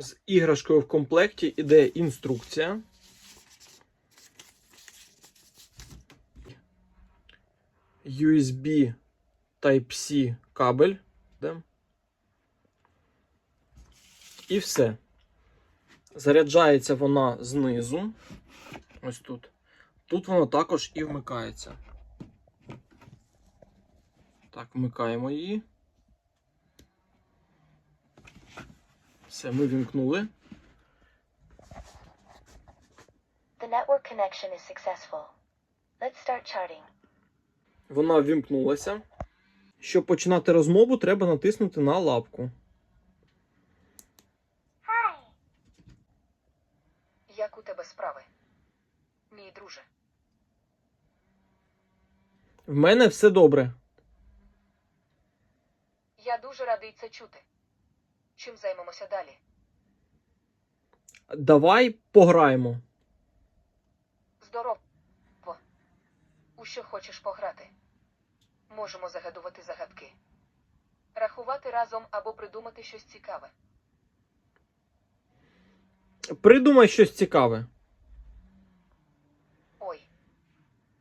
З іграшкою в комплекті іде інструкція. USB Type-C кабель. Да? І все. Заряджається вона знизу. Ось тут. Тут воно також і вмикається. Так, вмикаємо її. Все, ми вімкнули. The network connection is successful. Let's start charting. Вона вімкнулася. Щоб починати розмову, треба натиснути на лапку. Як у тебе справи? Мій друже, В мене все добре. я дуже радий це чути. Чим займемося далі? Давай пограємо. Здорово. У що хочеш пограти? Можемо загадувати загадки. Рахувати разом або придумати щось цікаве. Придумай щось цікаве. Ой,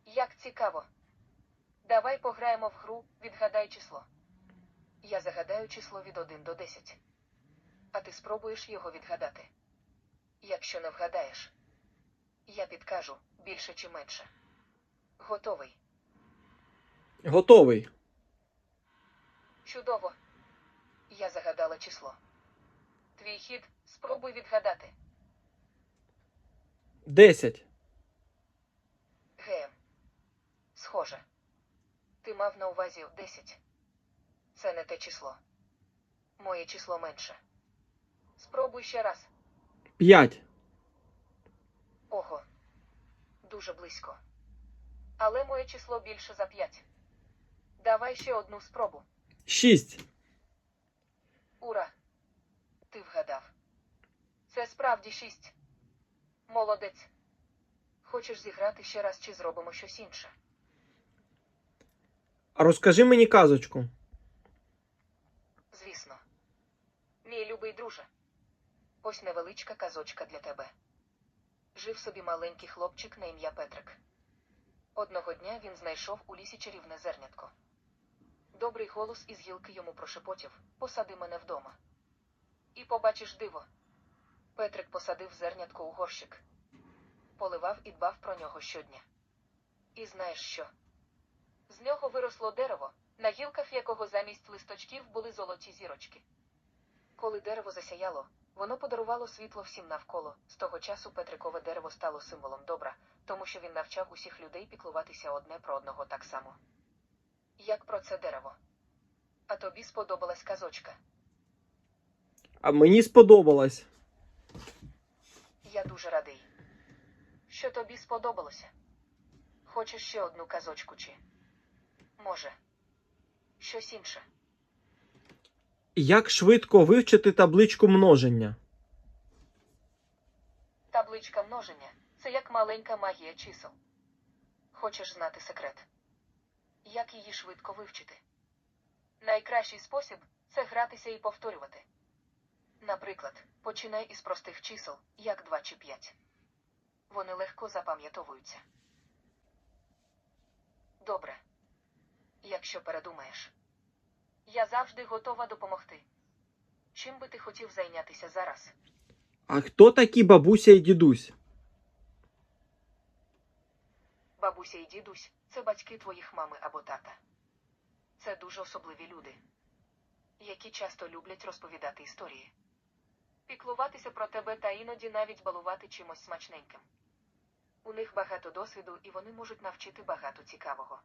як цікаво. Давай пограємо в гру Відгадай число. Я загадаю число від 1 до 10. А ти спробуєш його відгадати. Якщо не вгадаєш, я підкажу більше чи менше. Готовий. Готовий. Чудово. Я загадала число. Твій хід спробуй відгадати. 10. Гем. Схоже. Ти мав на увазі 10. Це не те число. Моє число менше. Спробуй ще раз. 5. Ого. Дуже близько. Але моє число більше за 5. Давай ще одну спробу. 6. Ура. Ти вгадав. Це справді 6. Молодець. Хочеш зіграти ще раз чи зробимо щось інше? А розкажи мені казочку. Звісно. Мій любий друже. Ось невеличка казочка для тебе. Жив собі маленький хлопчик на ім'я Петрик. Одного дня він знайшов у лісі чарівне зернятко. Добрий голос із гілки йому прошепотів посади мене вдома. І побачиш диво. Петрик посадив зернятко у горщик, поливав і дбав про нього щодня. І знаєш що? З нього виросло дерево, на гілках якого замість листочків були золоті зірочки. Коли дерево засяяло, воно подарувало світло всім навколо. З того часу Петрикове дерево стало символом добра, тому що він навчав усіх людей піклуватися одне про одного так само. Як про це дерево? А тобі сподобалась казочка. А мені сподобалось. Я дуже радий. Що тобі сподобалося? Хочеш ще одну казочку чи? Може, щось інше. Як швидко вивчити табличку множення? Табличка множення це як маленька магія чисел. Хочеш знати секрет? Як її швидко вивчити? Найкращий спосіб це гратися і повторювати. Наприклад, починай із простих чисел, як 2 чи 5. Вони легко запам'ятовуються. Добре. Якщо передумаєш, я завжди готова допомогти. Чим би ти хотів зайнятися зараз? А хто такі бабуся і дідусь? Бабуся і дідусь це батьки твоїх мами або тата. Це дуже особливі люди, які часто люблять розповідати історії, піклуватися про тебе та іноді навіть балувати чимось смачненьким. У них багато досвіду і вони можуть навчити багато цікавого.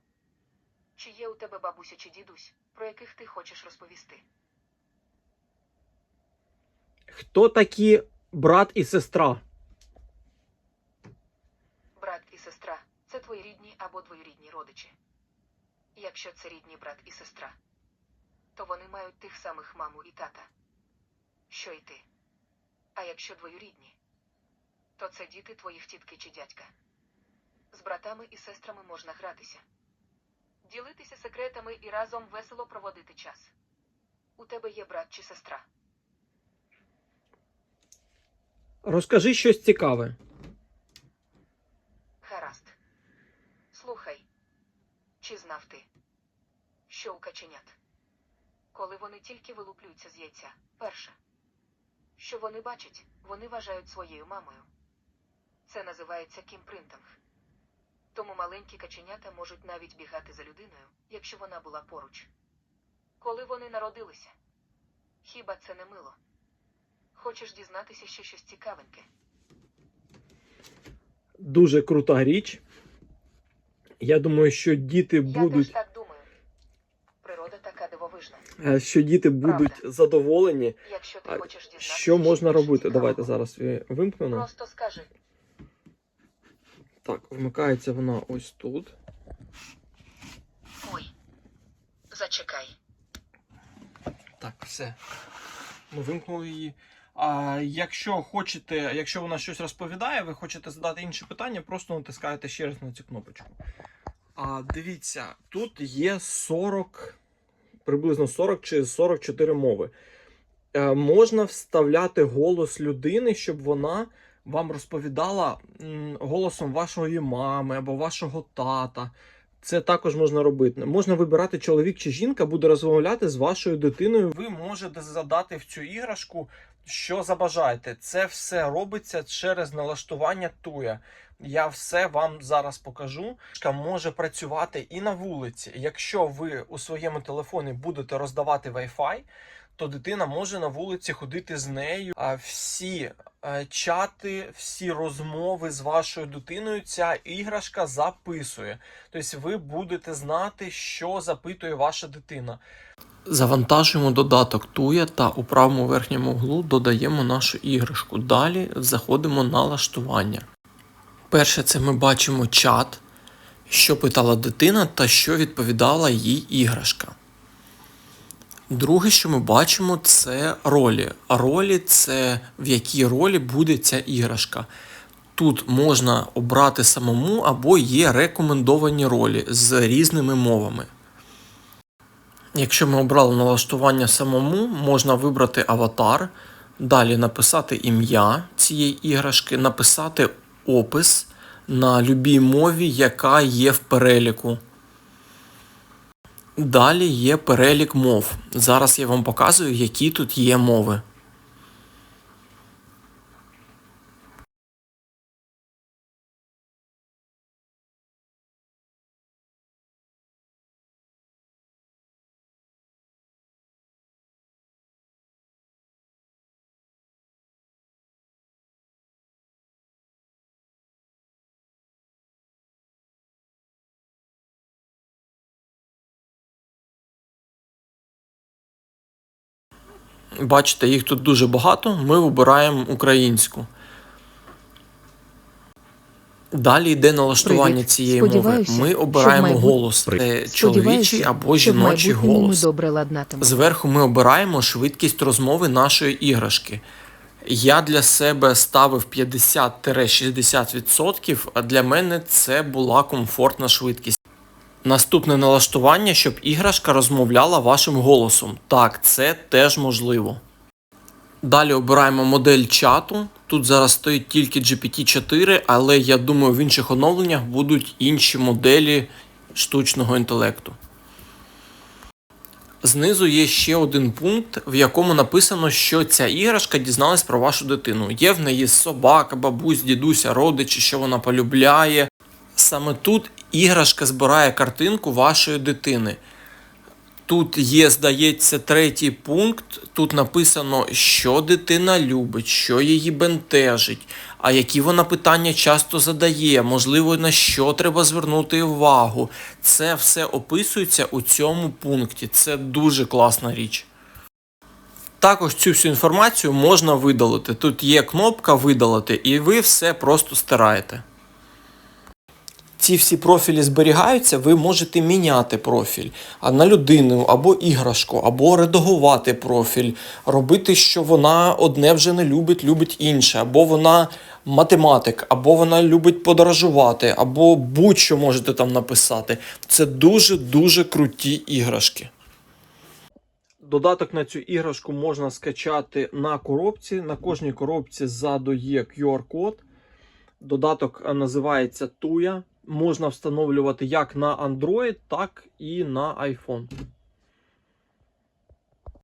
Чи є у тебе бабуся чи дідусь, про яких ти хочеш розповісти? Хто такі брат і сестра? Брат і сестра це твої рідні або двоюрідні родичі. Якщо це рідні брат і сестра, то вони мають тих самих маму і тата, що й ти. А якщо двоюрідні, то це діти твоїх тітки чи дядька. З братами і сестрами можна гратися, ділитися секретами і разом весело проводити час. У тебе є брат чи сестра. Розкажи щось цікаве. Гаразд. Слухай, чи знав ти, що у каченят, коли вони тільки вилуплюються з яйця, перше, що вони бачать, вони вважають своєю мамою. Це називається кімпринтинг. Тому маленькі каченята можуть навіть бігати за людиною, якщо вона була поруч. Коли вони народилися. Хіба це не мило? Хочеш дізнатися ще щось цікавеньке? Дуже крута річ. Я думаю, що діти Я теж будуть, так думаю. Природа така дивовижна. е, що діти будуть задоволені. Якщо ти хочеш дізнатися, Що можна робити? Давайте зараз вимкнемо. Просто скажи. Так, вмикається вона ось тут. Ой. Зачекай. Так, все. Ми вимкнули її. А якщо хочете, якщо вона щось розповідає, ви хочете задати інше питання, просто натискаєте ще раз на цю кнопочку. А дивіться, тут є 40, приблизно 40 чи 44 мови. Е, можна вставляти голос людини, щоб вона вам розповідала голосом вашої мами або вашого тата. Це також можна робити. Можна вибирати чоловік чи жінка буде розмовляти з вашою дитиною. Ви можете задати в цю іграшку, що забажаєте. Це все робиться через налаштування туя. Я все вам зараз покажу. Може працювати і на вулиці. Якщо ви у своєму телефоні будете роздавати Wi-Fi, то дитина може на вулиці ходити з нею. А всі е, чати, всі розмови з вашою дитиною ця іграшка записує. Тобто ви будете знати, що запитує ваша дитина. Завантажуємо додаток Туя та у правому верхньому углу додаємо нашу іграшку. Далі заходимо на налаштування. Перше, це ми бачимо чат, що питала дитина та що відповідала їй іграшка. Друге, що ми бачимо, це ролі. Ролі це в якій ролі буде ця іграшка. Тут можна обрати самому або є рекомендовані ролі з різними мовами. Якщо ми обрали налаштування самому, можна вибрати аватар, далі написати ім'я цієї іграшки, написати опис на любій мові, яка є в переліку. Далі є перелік мов. Зараз я вам показую, які тут є мови. Бачите, їх тут дуже багато. Ми вибираємо українську. Далі йде налаштування Привіт. цієї мови. Ми обираємо майбут- голос. Це чоловічий або жіночий голос. Добре. Зверху ми обираємо швидкість розмови нашої іграшки. Я для себе ставив 50-60%, а для мене це була комфортна швидкість. Наступне налаштування, щоб іграшка розмовляла вашим голосом. Так, це теж можливо. Далі обираємо модель чату. Тут зараз стоїть тільки GPT-4, але я думаю, в інших оновленнях будуть інші моделі штучного інтелекту. Знизу є ще один пункт, в якому написано, що ця іграшка дізналась про вашу дитину. Є в неї собака, бабусь, дідуся, родичі, що вона полюбляє. Саме тут іграшка збирає картинку вашої дитини. Тут є, здається, третій пункт. Тут написано, що дитина любить, що її бентежить, а які вона питання часто задає, можливо, на що треба звернути увагу. Це все описується у цьому пункті. Це дуже класна річ. Також цю всю інформацію можна видалити. Тут є кнопка видалити, і ви все просто стираєте. Ці всі профілі зберігаються, ви можете міняти профіль на людину або іграшку, або редагувати профіль, робити, що вона одне вже не любить, любить інше, або вона математик, або вона любить подорожувати, або будь-що можете там написати. Це дуже-дуже круті іграшки. Додаток на цю іграшку можна скачати на коробці. На кожній коробці ззаду є QR-код. Додаток називається Tuya. Можна встановлювати як на Android, так і на iPhone.